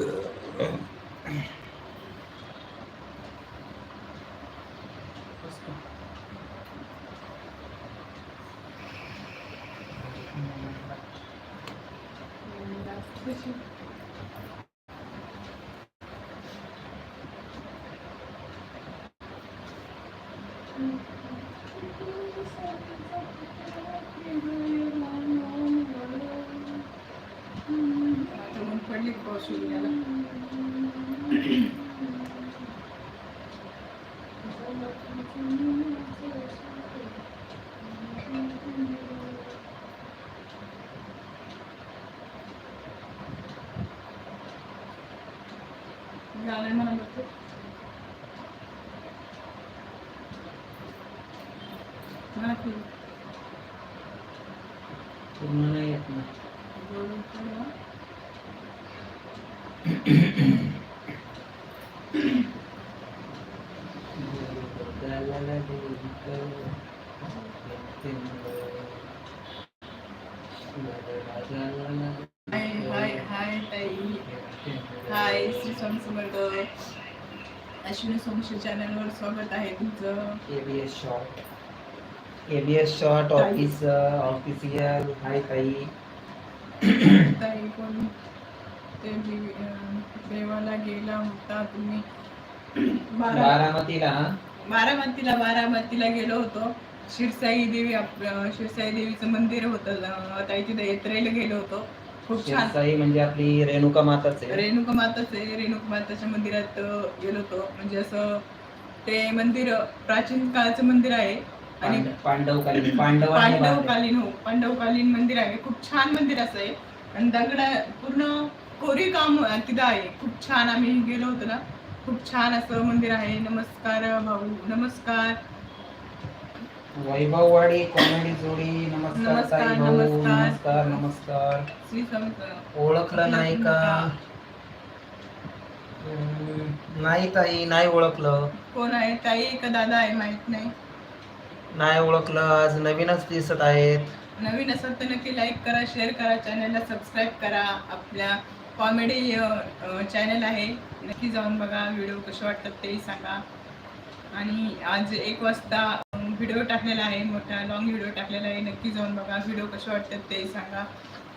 आता no then i'm Somshi चॅनलवर स्वागत आहे तुमचं. ABS short ABS short office official hi ताई. ताई. पण ते देवाला गेला होता तुम्ही. बारा बारामतीला बारामतीला बारामतीला गेलो होतो. शिरसाई देवी आप- अं, शिरसाई देवीचं मंदिर होतं अं, ताई तिथे यात्रेला गेलो होतो. खूप छान. शिरसाई म्हणजे आपली रेणुका माताच. आहे रेणुका माताच आहे रेणुका माताच्या मंदिरात गेलो होतो. म्हणजे असं ते मंदिर प्राचीन काळाचं मंदिर आहे. आणि पांड- पांडवकालीन बांधले. पांडवकालीन हो पांडवकालीन मंदिर आहे. खूप छान मंदिर असं आहे. आणि दगड पूर्ण कोरीव काम तिथं आहे. खूप छान आम्ही गेलो होतो ना. खूप छान असं मंदिर आहे. नमस्कार भाऊ. नमस्कार. वैभववाडी कॉमेडी जोडी. नमस्कार नमस्कार, भाऊ. नमस्कार. नमस्कार नमस्कार. श्री समर्थ ओळखलं नाही का? हम्म, नाही ताई नाही ओळखलं. कोण आहे ताई का दादा आहे माहीत नाही. नाही ओळखलं आज नवीनच दिसत आहेत. नवीन असेल तर नक्की लाईक करा शेअर करा चॅनलला सबस्क्राईब करा. आपल्या कॉमेडी चॅनल आहे. नक्की जाऊन बघा व्हिडिओ कसे वाटतात तेही सांगा. आणि आज एक वाजता व्हिडिओ टाकलेला आहे मोठा लॉंग व्हिडिओ टाकलेला आहे. नक्की जाऊन बघा व्हिडिओ कसे वाटतात तेही सांगा.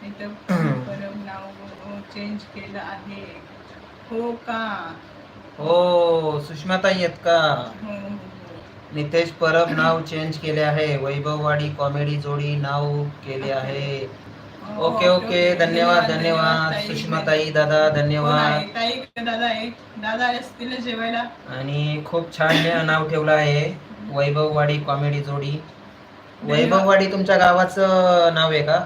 नाही तर परत नाव चेंज केलं आहे. हो का? हो सुषमाताई आहेत का? हो, हो, हो. नितेश परब नाव चेंज केले आहे. वैभववाडी कॉमेडी जोडी नाव केले आहे. Okay okay. धन्यवाद धन्यवाद ताई. सुषमाताई दादा धन्यवाद. दादा आहे दादा जेवायला? आणि खूप छान नाव ठेवलं आहे. वैभववाडी कॉमेडी जोडी. वैभववाडी तुमच्या गावाचं नाव आहे का?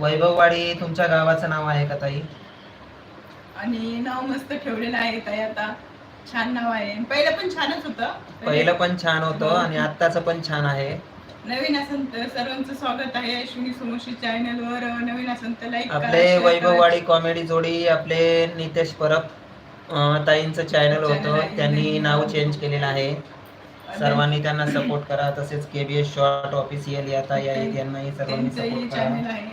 वैभववाडी तुमच्या गावाचं नाव आहे का ताई? आणि नाव मस्त ठेवलेलं आहे ताई आता. छान नाव आहे. पहिलं पण छानच होतं. पहिलं पण छान होतं आणि आत्ताचं पण छान आहे. नवीन असेल तर सर्वांचं स्वागत आहे. अश्विनी सोमोशी चॅनल वर नवीन असेल तर लाईक आपले वैभववाडी कॉमेडी जोडी आपले नितेश परब ताईंचं चॅनल होतं. त्यांनी नाव चेंज केलेलं आहे. सर्वांनी त्यांना सपोर्ट करा. तसेच केबीएस शॉर्ट ऑफिशियल या ताई आहेत यांनाही सर्वांनी सपोर्ट करा.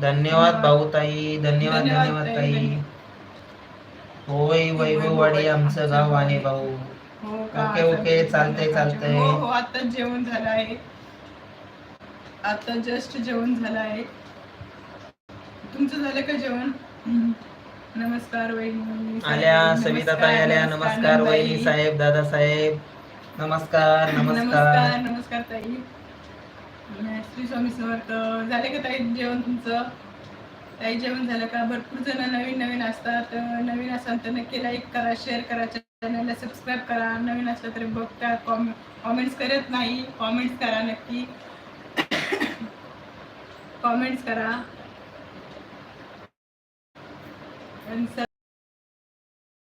धन्यवाद भाऊ ताई धन्यवाद धन्यवाद ताई. होय वैभववाडी आमचं गाव आहे भाऊ. हो? ओके, ओके, चालतंय, चालतंय. हो हो आता जेवण झालं आहे. आता जस्ट जेवण झालं आहे. तुमचं झालं का जेवण? नमस्कार वहिनी आल्या सविता ताई आल्या नमस्कार. वहिनी साहेब दादा साहेब. नमस्कार नमस्कार. नमस्कार नमस्कार ताई. श्री स्वामी समर्थ. झाले का ताई जेवण तुमचं? ताई जेवण झालं का? भरपूर जण नवीन नवीन असतात. नवीन असाल तर नक्की लाईक करा शेअर करा चॅनलला सबस्क्राईब करा. नवीन असलं तरी बघता. कॉमेंट्स करत नाही. कॉमेंट्स करा नक्की. कॉमेंट्स करा.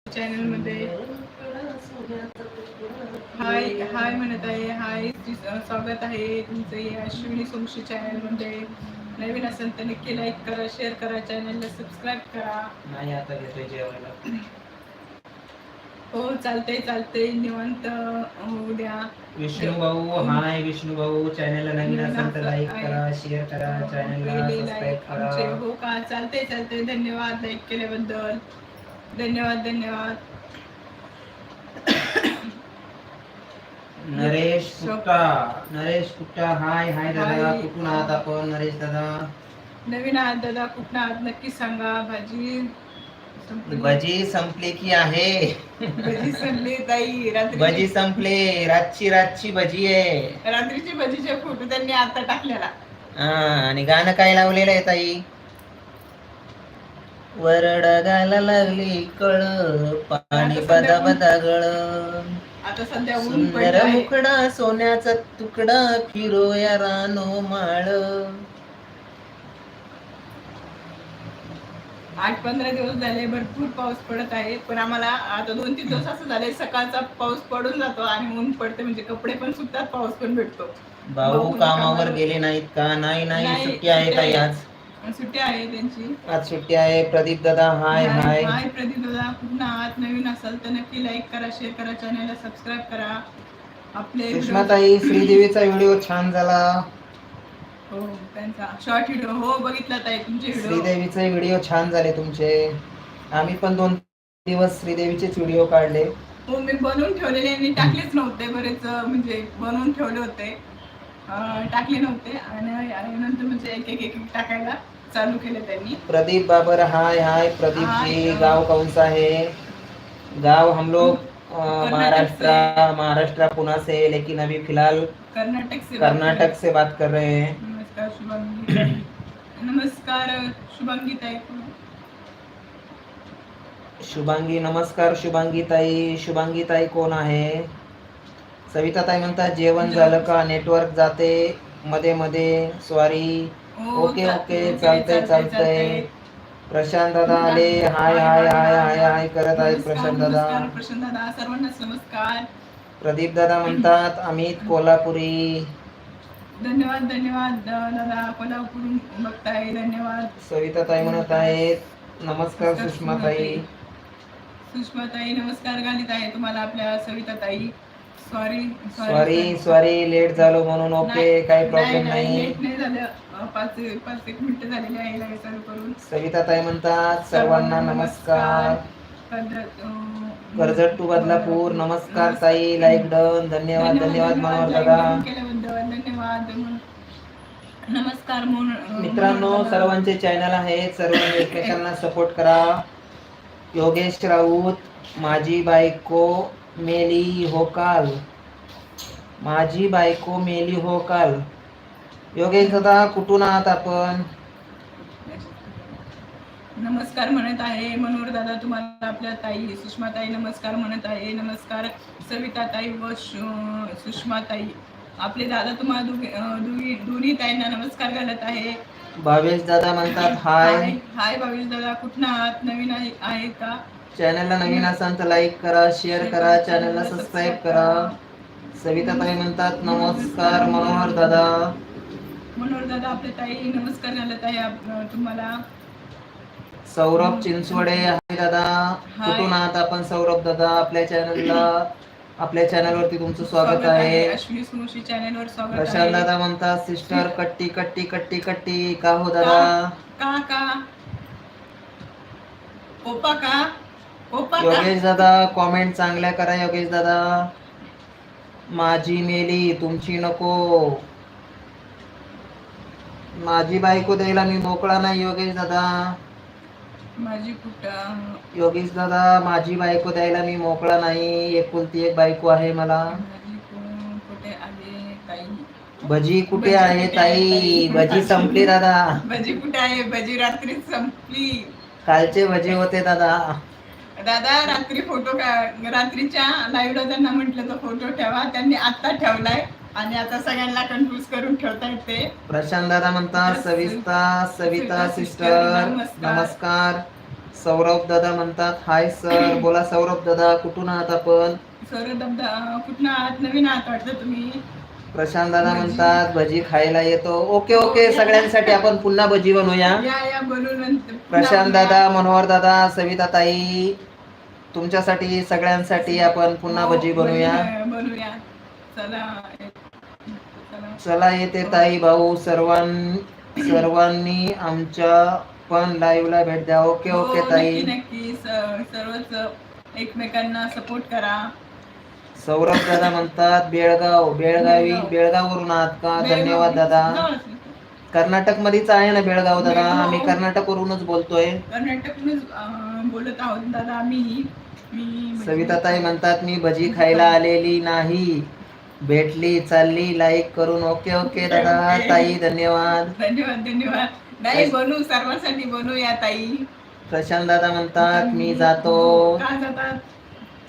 चॅनलमध्ये हाय हाय म्हणत आहे. हाय स्वागत आहे तुमचं या अश्विनी सोमशी चॅनलमध्ये नवीन असेल तर नक्की लाईक करा शेअर करा चॅनलला सबस्क्राईब करा. नाही आता घेतोय जेवायला. हो चालतंय चालतंय. निवांत उद्या. विष्णू भाऊ हाय विष्णू भाऊ. चॅनलला नवीन असेल तर लाईक. करा शेअर करा चॅनलला सबस्क्राईब करा. हो का? चालतंय चालतंय. धन्यवाद लाईक केल्याबद्दल. धन्यवाद धन्यवाद. नरेश कुट्टा. नरेश कुट्टा हाय हाय दादा. कुठून आहात आपण नरेश दादा? नवीन आहात दादा. कुठं आहात? नक्की सांगा. भाजी संपली. भजी संपली की आहे. भजी संपली ताई. रात्री भजी संपले. रातची रातची भजी आहे. रात्रीची भजीचे फोटो त्यांनी आता टाकलेला. हा आणि गाणं काय लावलेलं आहे ताई? वरड गायला लागली कळ. पाणी बदा बदा गळ आता सध्या ऊन सुंदर पडलं आहे. मुखडा सोन्याचा तुकडा फिरो या रानो माळ. आठ पंधरा दिवस झाले भरपूर पाऊस पडत आहे. पण आम्हाला आता दोन तीन दिवस असं झालंय सकाळचा पाऊस पडून जातो आणि ऊन पडते. म्हणजे कपडे पण सुकतात पाऊस पण भेटतो. भाऊ भाऊ कामावर कामावर गेले नाहीत का? नाही नाही नाही, सुट्टी आहे सुट्टी आहे. आज. सुट्टी आहे त्यांची. आज सुट्टी आहे. प्रदीप दादा हाय हाय हाय. प्रदीप दादा. कुठं आहात नवीन असाल तर नक्की लाईक करा शेअर करा चॅनलला सबस्क्राईब करा. आपले सुषमा ताई श्रीदेवीचा व्हिडिओ छान झाला. हो त्यांचा शॉर्ट व्हिडिओ हो बघितला ताई तुमचे व्हिडिओ श्रीदेवीचे व्हिडिओ छान झाले तुमचे. आम्ही पण दोन दिवस श्रीदेवीचेच व्हिडिओ काढले. हो मी बनवून ठेवलेले आणि टाकलेच नव्हते बरेच म्हणजे बनवून ठेवले होते. टाकले नव्हते. आणि नंतर म्हणजे एक एक एक टाकायला चालू केले त्यांनी. प्रदीप बाबर हाय हाय. प्रदीप जी. गांव कौन सा है? गांव हम लोग महाराष्ट्र महाराष्ट्र पुणे से लेकिन अभी फिलहाल कर्नाटक से कर्नाटक से बात कर रहे हैं। करें. नमस्कार शुभांगी. नमस्कार शुभांगी ताई. शुभांगी नमस्कार शुभांगी ताई. शुभांगी ताई कोण आहे? सविता ताई म्हणतात जेवण झालं का? नेटवर्क जाते मध्ये मध्ये सॉरी ओके ओके चालतंय चालतंय प्रशांत दादा आले. हाय हाय हाय हाय हाय करत आहेत प्रशांत दादा. प्रशांत दादा सर्वांनाच नमस्कार. प्रदीप दादा म्हणतात अमित कोल्हापुरी. धन्यवाद धन्यवाद दादा कोल्हापूरून बघताय धन्यवाद. सविता ताई म्हणत आहेत नमस्कार सुषमा ताई. सुषमा ताई. नमस्कार घालीत आहे तुम्हाला आपल्या सविता ताई. सॉरी सॉरी सॉरी लेट झालो म्हणून ओके काही प्रॉब्लेम नाही आहे सविता ताई म्हणतात सर्वांना नमस्कार. कर्जत, टू बदलापूर नमस्कार ताई लाईक डन धन्यवाद धन्यवाद मनोहर दादा. धन्यवाद नमस्कार मित्रांनो. सर्वांचे चॅनल आहेत सर्व एकमेकांना सपोर्ट करा. योगेश राऊत माझी बायको मेली हो काल. माझी बायको मेली हो काल. योगेश दादा कुठून आहात आपण? नमस्कार म्हणत आहे मनोहर दादा तुम्हाला आपल्या ताई सुषमा ताई नमस्कार म्हणत आहे. नमस्कार सविता ताई व सुषमा ताई आपले दादा तुम्हाला दोन्ही ताईंना नमस्कार घालत आहे. भावेश दादा म्हणतात हाय. हाय भावेश दादा कुठं आहात? नवीन आहे का? चॅनलला नवीन असाल तर लाईक करा शेअर करा चॅनलला सबस्क्राईब करा. सविता ताई म्हणतात नमस्कार मनोहर दादा. मनोहर दादा आपल्या ताई नमस्कार आप- अं, तुम्हाला? सौरभ चिंचवडे हाय दादा. हाय. कुठून आहात आपण सौरभ दादा? आपल्या चॅनलला आपल्या चॅनलवरती तुमचं स्वागत आहे. अश्विनी सुमुशी चॅनलवर स्वागत प्रशांत आहे दादा म्हणतात सिस्टर कट्टी कट्टी कट्टी कट्टी. का हो दादा? का का? ओपा का ओपा का? योगेश दादा कॉमेंट चांगल्या करा योगेश दादा. माझी मेली तुमची नको. माझी बायको द्यायला मी मोकळा नाही योगेश दादा. माझी कुठं? योगेश दादा माझी बायको द्यायला मी मोकळा नाही. एकुलती एक बायको आहे मला. भजी कुठे आहे ताई? भजी संपली दादा. भजी कुठे आहे? भजी रात्री संपली. कालचे भजी होते दादा. दादा रात्री फोटो का रात्रीच्या लाईव्हला त्यांना म्हटलं तर फोटो ठेवा. त्यांनी आता ठेवलाय. आणि आता सगळ्यांना कन्फ्युज करून ठेवता येते प्रशांत दादा म्हणतात सविता सविता सिस्टर नमस्कार. सौरभ दादा म्हणतात हाय सर बोला सौरभ दादा कुठून आहात आपण? सौरभ दादा कुठनं आहात? नवीन आहात वाटतं तुम्ही? प्रशांत दादा. म्हणतात भजी खायला येतो. ओके ओके सगळ्यांसाठी आपण पुन्हा भजी बनवूया. प्रशांत दादा मनोहर दादा सविता ताई तुमच्यासाठी सगळ्यांसाठी आपण पुन्हा भजी बनवूया. चला येते ताई भाऊ सर्वां सर्वांनी आमच्या पण लाईव्ह ला भेट द्या. ओके हो, ओके ताई. नक्की. सर्वच एकमेकांना सपोर्ट करा. सौरभ दादा म्हणतात बेळगाव बेळगावी बेळगाव. बेळगाववरून आहात का? धन्यवाद दादा. जवळच. कर्नाटक मध्येच आहे ना बेळगाव दादा. आम्ही कर्नाटक वरूनच बोलतोय. कर्नाटकमधूनच अं, बोलत आहोत. दादा आम्ही मी सविता ताई म्हणतात मी भजी खायला आलेली नाही. भेटली चालली लाईक करून ओके ओके दादा. ताई धन्यवाद. धन्यवाद धन्यवाद. नाही बनू सर्वांसाठी बनवूया ताई. प्रशांत दादा म्हणतात मी जातो. का जातात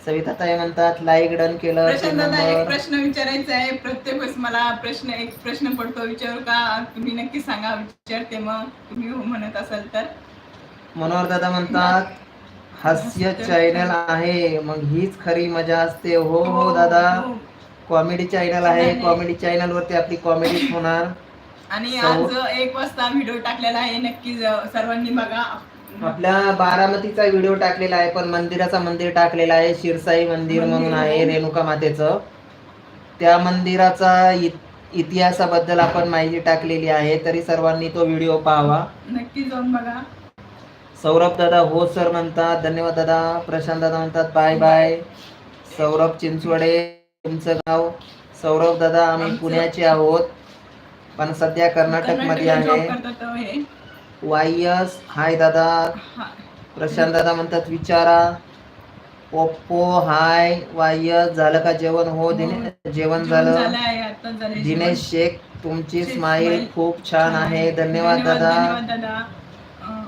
सविता ताई म्हणतात लाईक डन केलं. प्रशांत दादा एक नंबर प्रश्न विचारायचा आहे. प्रत्येक वेळेस मला प्रश्न एक प्रश्न पडतो विचारू का? तुम्ही नक्की सांगा विचारते मग. तुम्ही हो म्हणत असाल तर. मनोहर दादा म्हणतात हास्य चॅनल आहे. मग हीच खरी मजा असते. हो हो दादा. हो. कॉमेडी चॅनल आहे. कॉमेडी चॅनल वरती आपली कॉमेडी होणार. आणि आज एक वाजता व्हिडिओ टाकलेला आहे. नक्की सर्वांनी बघा. आपल्या बारामतीचा व्हिडिओ टाकलेला आहे. पण मंदिराचा मंदिर टाकलेला आहे. शिरसाई मंदिर म्हणून आहे. रेणुका मातेचं. त्या मंदिराचा इत- इतिहासाबद्दल आपण माहिती टाकलेली आहे. तरी सर्वांनी तो व्हिडिओ पाहावा. नक्की जाऊन बघा. सौरभ दादा हो सर म्हणतात. धन्यवाद दादा. प्रशांत दादा म्हणतात बाय बाय. सौरभ चिंचवडे तुमचं गाव. सौरभ दादा आम्ही पुण्याचे आहोत. पण सध्या कर्नाटकमध्ये आहे. हे. वाय एस हाय दादा. हा. प्रशांत दादा म्हणतात विचारा. ओप्पो हाय वाय झालं का जेवण? हो दिने जेवण झालं दिनेश शेख तुमची स्माईल खूप छान आहे. धन्यवाद दादा.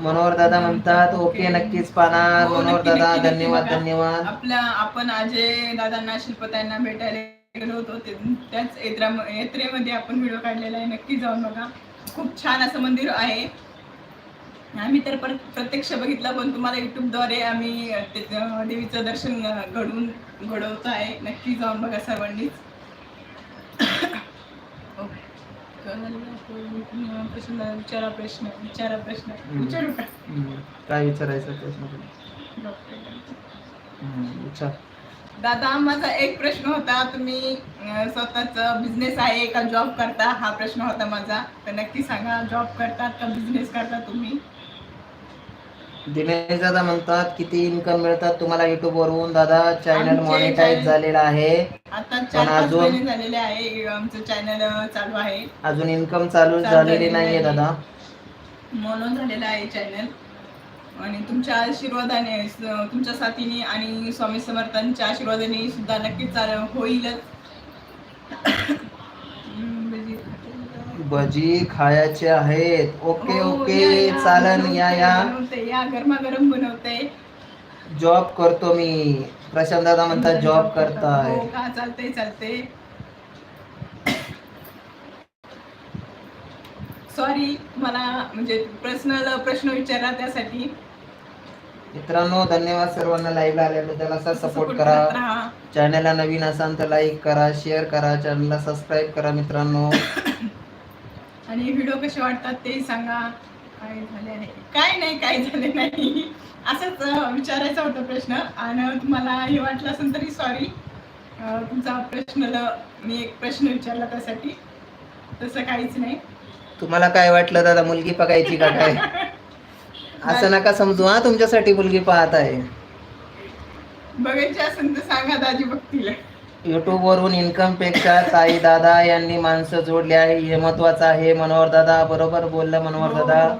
मनोहर दादा म्हणतात ओके नक्कीच पाहणार. हो, मनोहर नक्की, दादा नक्की, नक्की धन्यवाद बघा. धन्यवाद. आपल्या आपण अजय दादांना शिल्पताईंना भेटायला गेलो होतो ते- त्याच यात्रा यात्रेमध्ये आपण व्हिडिओ काढलेला आहे. नक्की जाऊन बघा. खूप छान असं मंदिर आहे. आम्ही तर पर- प्रत्यक्ष बघितलं पण तुम्हाला युट्यूबद्वारे आम्ही ते- देवीचं दर्शन घडवून घडवतो आहे नक्की जाऊन बघा सर्वांनीच. प्रश्न विचारा प्रश्न विचारा प्रश्न विचारू का काय विचारायचा प्रश्न तुला? विचार. दादा माझा एक प्रश्न होता. तुम्ही अं, स्वतःच बिझनेस आहे का जॉब करता? हा प्रश्न होता माझा. तर नक्की सांगा जॉब करतात का बिझनेस करता तुम्ही? दिनेश दादा म्हणतात किती इन्कम मिळतात तुम्हाला युट्यूब वरून? दादा चॅनल आमचे मॉनिटाईज channel- झालेला आहे. आता चार पाच अजून- महिने झालेले आहे आमचं चॅनल चालू आहे. अजून इन्कम चालू चालू झालेली झालेली नाहीये नाही. दादा. म्हणून झालेलं आहे चॅनल आणि तुमच्या आशीर्वादाने स- तुमच्या साथीने आणि स्वामी समर्थांच्या आशीर्वादाने सुद्धा नक्कीच चालू होईलच. हम्म. भजी खायचे आहेत. ओके हो, ओके या, या, चालन बनवते, या या. बनवते, या गरमागरम बनवते. जॉब करतो मी. प्रशांत दादा म्हणतात जॉब करताय. हो का चालते चालते सॉरी मला म्हणजे पर्सनल प्रश्न विचारला त्यासाठी. मित्रांनो धन्यवाद सर्वांना लाईव्ह आल्याबद्दल. असा सपोर्ट करत करा. राहा. चॅनलला नवीन असाल तर लाईक करा शेअर करा. चॅनलला सबस्क्राईब करा मित्रांनो. आणि व्हिडिओ कसे वाटतात तेही सांगा. काय झाले आहे? काय नाही काय झाले नाही. असंच विचारायचा होता प्रश्न. आणि तुम्हाला हे वाटलं असेल तरी सॉरी तुमचा प्रश्न मी एक प्रश्न विचारला त्यासाठी. तसं काहीच नाही. तुम्हाला काय वाटलं दादा? मुलगी बघायची का काय? असं नका समजू हा तुमच्यासाठी मुलगी पाहत आहे. बघायची असेल तर सांगा दाजी बघतील. युट्यूब वरून इन्कमपेक्षा ताई दादा यांनी माणसं जोडली आहे. हे महत्वाचं आहे. मनोहर दादा बरोबर बोललं मनोहर दादा.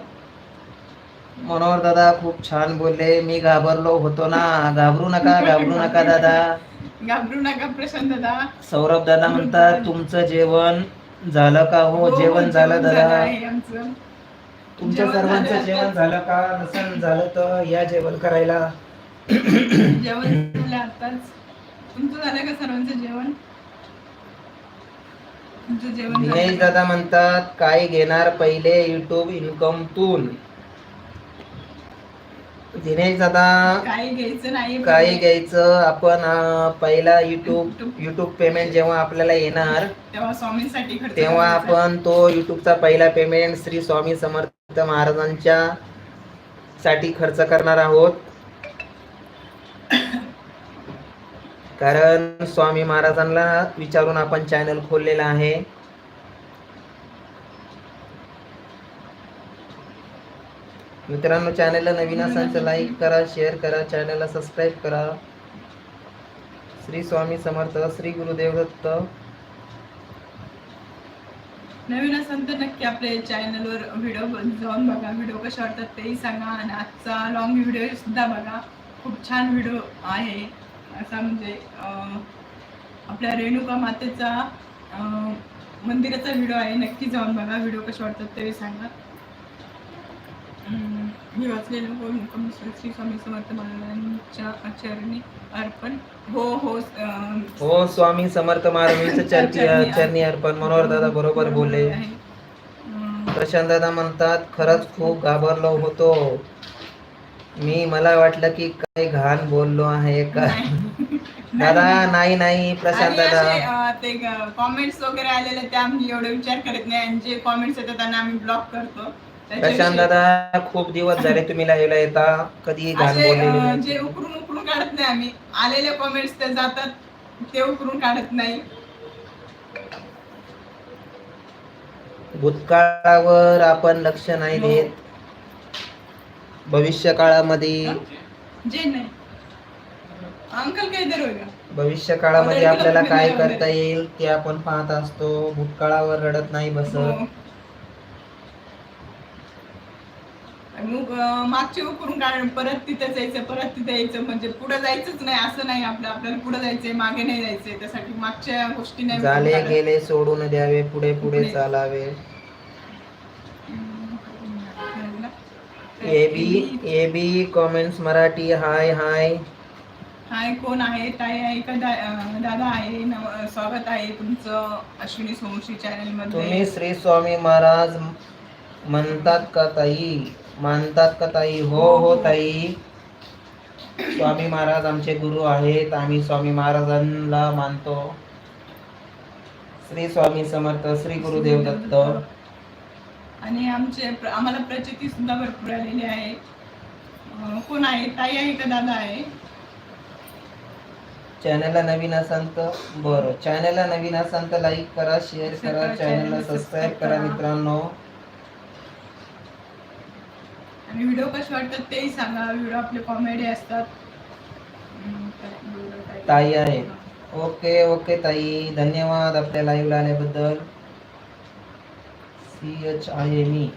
मनोहर दादा खूप छान बोलले. मी घाबरलो होतो ना. घाबरू नका घाबरू नका दादा. घाबरू नका प्रशांत दादा. सौरभ दादा म्हणतात तुमचं जेवण झालं का हो? जेवण झालं दादा. तुमच्या सर्वांचं. जेवण झालं का? नसेल झालं तर या जेवण करायला. जेवण तुमचं झालं का सर्वांचं जेवण तुमचं जेवण दिनेश झालं? दादा म्हणतात काय घेणार पहिले युट्यूब इन्कम तून दिनेश दादा काही घ्यायचं नाही काय घ्यायचं आपण अं, पहिला युट्यूब युट्यूब पेमेंट जेव्हा आपल्याला येणार तेव्हा स्वामींसाठी खर्च तेव्हा करायचा. आपण तो युट्यूबचा पहिला पेमेंट श्री स्वामी समर्थ महाराजांच्या साठी खर्च करणार आहोत कारण स्वामी महाराजांना विचारून आपण चॅनल खोललेला आहे. मित्रांनो चॅनलला नवीन असाल तर लाईक करा शेअर करा चॅनलला सबस्क्राईब करा. श्री स्वामी समर्थ श्री गुरुदेव दत्त. नवीन असेल तर नक्की आपल्या चॅनलवर व्हिडिओ जाऊन बघा. व्हिडिओ कसे वाटतात तेही सांगा. आणि आजचा लॉंग व्हिडिओ सुद्धा बघा. खूप छान व्हिडिओ आहे. असा म्हणजे आपल्या रेणुका मातेचा मंदिराचा व्हिडिओ आहे. नक्की जाऊन बघा. व्हिडिओ कसे वाटतात तेही सांगा. मी वाचलेलं हो श्री स्वामी समर्थ महाराजांच्या चरणी अर्पण. हो हो हो स्वामी समर्थ महाराजांचं चरणी चरणी अर्पण. मनोहर दादा बरोबर बोलले. आहे. अं, प्रशांत दादा म्हणतात खरंच खूप घाबरलो होतो. मी मला वाटलं की काय घाण बोललो आहे का नाही. दादा नाही नाही प्रशांत आणि असे, दादा. अं, ते कॉमेंट्स वगैरे आलेले ते आम्ही एवढे विचार करत नाही. आणि जे कॉमेंट्स येतात त्यांना आम्ही ब्लॉक करतो. त्याच्याविषयी- प्रशांत दादा खूप दिवस झाले तुम्ही लाईव्हला येता. कधी घाण असे बोललेले अं, नाही. जे उकरून उकरून काढत नाही आम्ही. आलेले कॉमेंट्स ते जातात ते उकरून काढत नाही. भूतकाळावर आपण लक्ष नाही हो. देत. भविष्य काळामध्ये जे नाही. अंकल काय दर होय का भविष्य काळामध्ये आपल्याला काय करता येईल ते आपण पाहत असतो भूतकाळावर रडत नाही बसत हो. मग मागचे उकरून काढ परत तिथे जायचं परत तिथे यायचं म्हणजे पुढे जायचंच नाही असं नाही आपलं आपल्याला पुढे जायचंय मागे नाही जायचंय त्यासाठी मागच्या गोष्टी नाही झाले. गेले सोडून द्यावे पुढे पुढे. चालावे. A B A B comments Marathi हाय हाय हाय कोण आहे? ताई आहे का? दा- दादा आहे स्वागत आहे तुमचं अश्विनी सोमशी चॅनल तुम्ही मध्ये श्री स्वामी महाराज म्हणतात का ताई? मानतात का ताई? हो हो ताई. स्वामी महाराज आमचे गुरु आहेत आम्ही स्वामी महाराजांना मानतो. श्री स्वामी समर्थ श्री गुरुदेव दत्त आणि आमचे प्र- आम्हाला प्रचिती सुद्धा भरपूर आलेली आहे. अं, कोण आहे? ताई आहे का? दादा आहे? चॅनलला नवीन असाल तर बरं. चॅनलला नवीन असाल तर लाईक करा शेअर करा चॅनलला सबस्क्राईब करा मित्रांनो. आणि व्हिडिओ कसे वाटतात तेही सांगा. व्हिडिओ आपले कॉमेडी असतात. ताई आहे. ओके ओके ताई. धन्यवाद आपल्या लाईव्हला आल्याबद्दल. C H I M E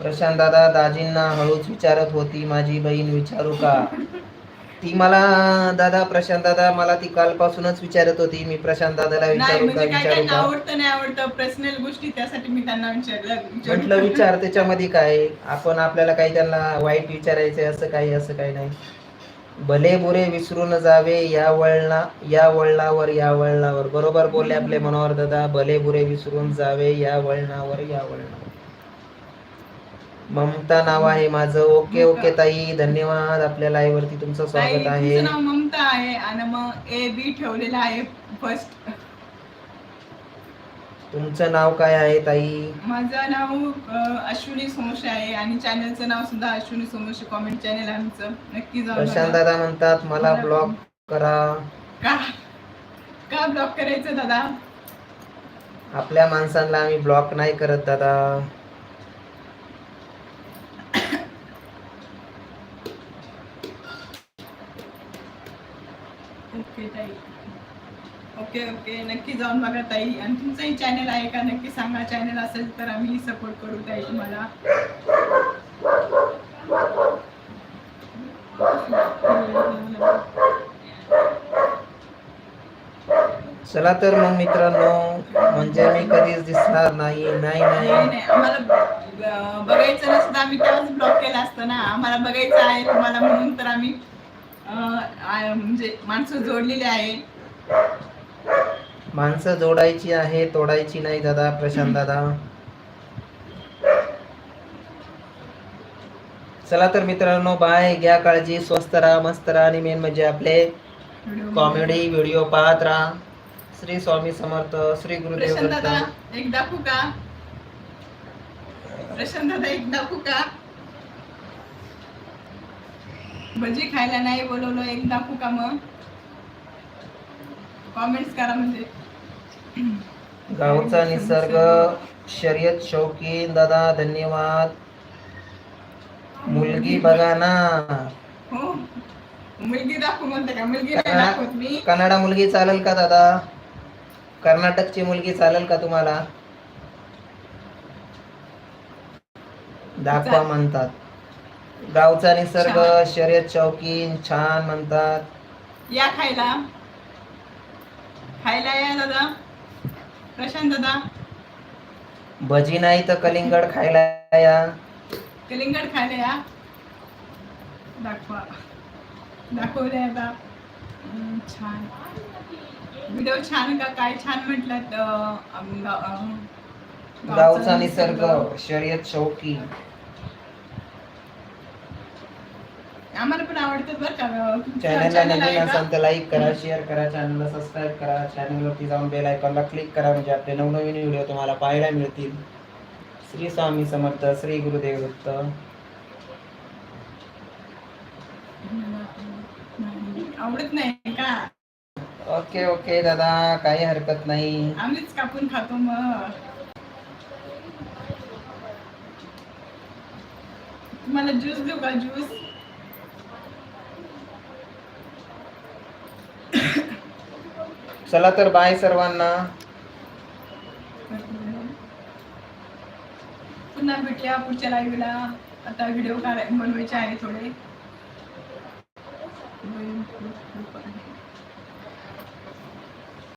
Prashant दादा दाजींना हळूच विचारत होती माझी बहीण विचारू का? ती मला दादा प्रशांत दादा मला ती कालपासूनच विचारत होती मी प्रशांत दादाला नाही विचारू का म्हणजे काय विचारू त्यांना का? आवडतं नाही आवडतं पर्सनल गोष्टी त्यासाठी मी त्यांना विचारलं. म्हटलं विचार त्याच्यामध्ये काय? आपण आपल्याला काही त्यांना वाईट विचारायचंय असं काही असं काही नाही. भले बुरे विसरून जावे या वळणा या वळणावर या वळणावर. बरोबर बोलले आपले मनोहर दादा भले बुरे विसरून जावे या वळणावर या वळणावर. ममता नाव आहे माझं. ओके ओके ताई. धन्यवाद. आपल्या लाईव्ह वरती तुमचं स्वागत आहे. नाव ममता आहे आणि मग ए बी ठेवलेलं आहे फर्स्ट तुमचं नाव काय आहे ताई? माझं नाव अश्विनी सोमशी आहे आणि चॅनलचं नाव सुद्धा अश्विनी सोमशी कॉमेंट चॅनल आमचं. नक्की जाऊन प्रशांत. दादा म्हणतात मला ब्लॉक करा. का? का ब्लॉक करायचं दादा? आपल्या माणसांना आम्ही ब्लॉक नाही करत दादा ओके ताई ओके ओके. नक्की जाऊन बघा ताई. आणि तुमचंही चॅनल आहे का? नक्की सांगा. चॅनल असेल तर आम्ही सपोर्ट करू ताई तुम्हाला. चला तर मग मित्रांनो म्हणजे मी कधीच दिसणार नाही नाही नाही. आम्हाला बघायचं नसतं. आम्ही तेव्हाच ब्लॉक केला असतं ना. आम्हाला बघायचं आहे तुम्हाला म्हणून तर आम्ही म्हणजे माणसं जोडलेली आहे. माणसं जोडायची आहे तोडायची नाही दादा प्रशांत दादा. चला तर मित्रांनो बाय घ्या काळजी स्वस्त राहा मस्त राहा आणि मेन म्हणजे आपले कॉमेडी व्हिडिओ पाहत राहा. श्री स्वामी समर्थ श्री गुरुदेव दत्त. एक दाखवू का प्रशांत दादा एक दाखवू का भजी खायला नाही बोलवलं एक दाखवू का मग. कॉमेंट्स करा म्हणजे. गावचा निसर्ग शर्यत शौकीन दादा धन्यवाद. मुलगी बघा ना. हो मुलगी दाखवू म्हणते का? मुलगी नाही दाखवत मी. कन्नडा मुलगी चालेल का दादा? कर्नाटकची मुलगी चालेल का तुम्हाला? दाखवा. म्हणतात. गावचा निसर्ग छान. शर्यत शौकीन छान म्हणतात. या खायला. खायला या दादा. प्रशांत दादा. भजी नाही तर कलिंगड खायला या. कलिंगड खायला या. दाखवा. दाखवले आता. छान. व्हिडिओ छान का? काय छान म्हटलं गावचा निसर्ग शर्यत शौकीन आम्हाला पण आवडतं बरं का. चॅनलला नवीन? असाल तर लाईक करा शेअर करा चॅनलला सबस्क्राईब करा. चॅनलवरती जाऊन बेल आयकॉनला क्लिक करा म्हणजे आपले नवनवीन व्हिडिओ तुम्हाला पाहायला मिळतील. श्री स्वामी समर्थ श्री गुरुदेव दत्त आवडत नाही का? ओके ओके दादा काही हरकत नाही. आम्हीच कापून खातो मग. तुम्हाला ज्यूस देऊ का ज्यूस चला तर बाय सर्वांना. पुन्हा भेटूया पुढच्या लाईव्हला आता व्हिडिओ काढाय बनवायचे आहे थोडे.